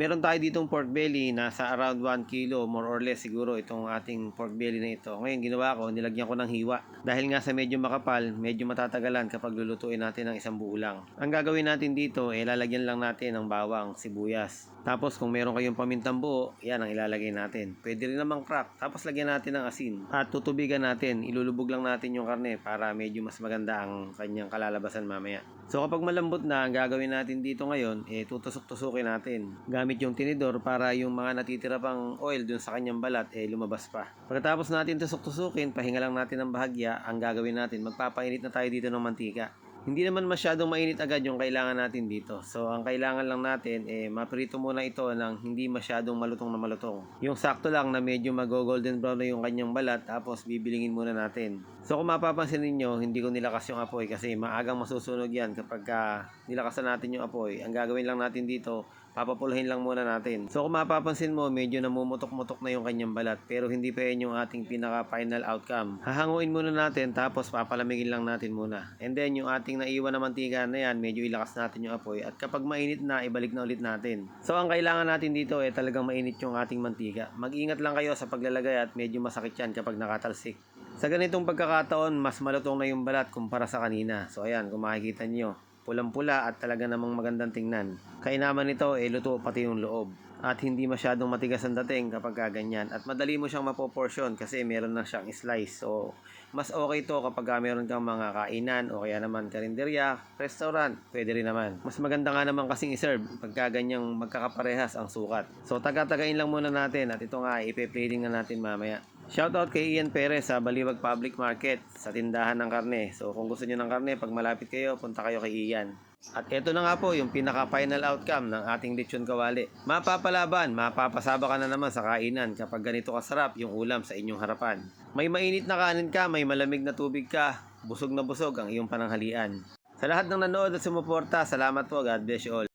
Meron tayo ditong pork belly nasa around 1 kilo more or less siguro itong ating pork belly na ito. Ngayon ginawa ko, nilagyan ko ng hiwa. Dahil nga sa medyo makapal, medyo matatagalan kapag lulutuin natin ng isang buo lang. Ang gagawin natin dito, eh lalagyan lang natin ng bawang, sibuyas. Tapos kung meron kayong pamintang buo, yan ang ilalagay natin. Pwede rin namang crack. Tapos lagyan natin ng asin. At tutubigan natin, ilulubog lang natin yung karne para medyo mas maganda ang kanyang kalalabasan mamaya. So kapag malambot na, ang gagawin natin dito ngayon, eh tutusok-tusukin natin. Gamit yung tinidor para yung mga natitira pang oil dun sa kanyang balat, eh lumabas pa. Pagkatapos natin tusok-tusukin, pahinga lang natin ng bahagya, ang gagawin natin, magpapainit na tayo dito ng mantika. Hindi naman masyadong mainit agad yung kailangan natin dito. So, ang kailangan lang natin, eh, maprito muna ito ng hindi masyadong malutong na malutong. Yung sakto lang na medyo mag-golden brown na yung kanyang balat, tapos bibilingin muna natin. So, kung mapapansin ninyo, hindi ko nilakas yung apoy kasi maagang masusunog yan kapag ka nilakasan natin yung apoy. Ang gagawin lang natin dito, papapulahin lang muna natin. So, kung mapapansin mo, medyo namumutok-mutok na yung kanyang balat, pero hindi pa yan yung ating pinaka-final outcome. Hahanguin muna natin, tapos papalamigin lang natin muna. And then, yung ating naiwan na mantika na yan, medyo ilakas natin yung apoy. At kapag mainit na, ibalik na ulit natin. So, ang kailangan natin dito, eh, talagang mainit yung ating mantika. Mag-ingat lang kayo sa paglalagay at medyo masakit yan kapag nakatalsik. Sa ganitong pagkakataon, mas malutong na yung balat kumpara sa kanina. So, ayan, kung makikita nyo, pulang-pula at talaga namang magandang tingnan. Kainaman nito, eh, luto pati yung loob. At hindi masyadong matigas ang dating kapag kaganyan. At madali mo siyang mapoportion kasi meron na siyang slice. So, mas okay to kapag ka meron kang mga kainan o kaya naman karinderya, restaurant, pwede rin naman. Mas maganda nga naman kasing iserve pagka ganyang magkakaparehas ang sukat. So, taga-tagain lang muna natin at ito nga, ipe-plating na natin mamaya. Shoutout kay Ian Perez sa Baliwag Public Market sa tindahan ng karne. So kung gusto niyo ng karne, pag malapit kayo, punta kayo kay Ian. At ito na nga po yung pinaka-final outcome ng ating lechon kawali. Mapapalaban, mapapasaba ka na naman sa kainan kapag ganito kasarap yung ulam sa inyong harapan. May mainit na kanin ka, may malamig na tubig ka, busog na busog ang iyong pananghalian. Sa lahat ng nanood at sumuporta, salamat po. God bless you all.